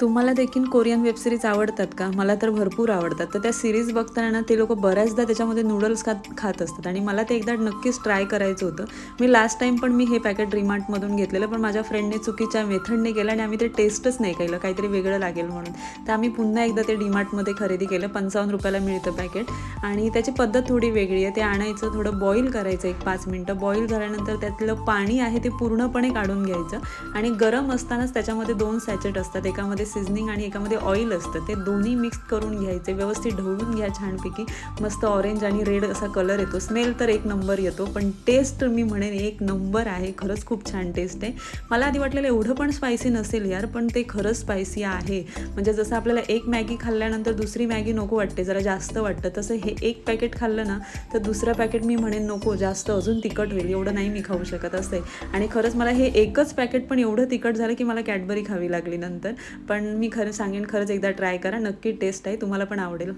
तुम्हाला देखील Korean web series आवडतात का? मला तर भरपूर आवडतात. तर त्या सिरीज बघताना ना ते लोक बऱ्याचदा त्याच्यामध्ये नूडल्स खात खात असतात. आणि मला ते एकदा नक्कीच ट्राय करायचं होतं. मी लास्ट टाइम पण मी हे पॅकेट रिमार्टमधून घेतलेलं पण माझ्या फ्रेंडने चुकीच्या मेथडने केलं आणि आम्ही ते टेस्टच नाही केलं. काहीतरी वेगळं लागेल म्हणून. तर आम्ही पुन्हा एकदा ते डीमार्टमध्ये खरेदी केलं. पंचावन्न रुपयाला मिळतं पॅकेट आणि त्याची पद्धत थोडी वेगळी आहे. ते आणायचं थोडं बॉईल करायचं एक पाच मिनटं. बॉईल झाल्यानंतर त्यातलं पाणी आहे ते पूर्णपणे काढून घ्यायचं. आणि गरम असतानाच त्याच्यामध्ये दोन सॅचेट असतात. एकामध्ये सिझनिंग आणि एकामध्ये ऑइल असतं. ते दोन्ही मिक्स करून घ्यायचे व्यवस्थित ढवळून घ्या छानपैकी. मस्त ऑरेंज आणि रेड असा कलर येतो. स्मेल तर एक नंबर येतो पण टेस्ट मी म्हणेन एक नंबर आहे. खरंच खूप छान टेस्ट आहे. मला आधी वाटलेलं एवढं पण स्पायसी नसेल यार पण ते खरंच स्पायसी आहे. म्हणजे जसं आपल्याला एक मॅगी खाल्ल्यानंतर दुसरी मॅगी नको वाटते जरा जास्त वाटतं. तसं हे एक पॅकेट खाल्लं ना तर दुसरं पॅकेट मी म्हणेन नको जास्त अजून तिखट होईल. एवढं नाही मी खाऊ शकत असं. आहे आणि खरंच मला हे एकच पॅकेट पण एवढं तिखट झालं की मला कॅडबरी खावी लागली नंतर. पण पण मी खरं सांगेन खरंच एकदा ट्राय करा. नक्की टेस्ट आहे तुम्हाला पण आवडेल.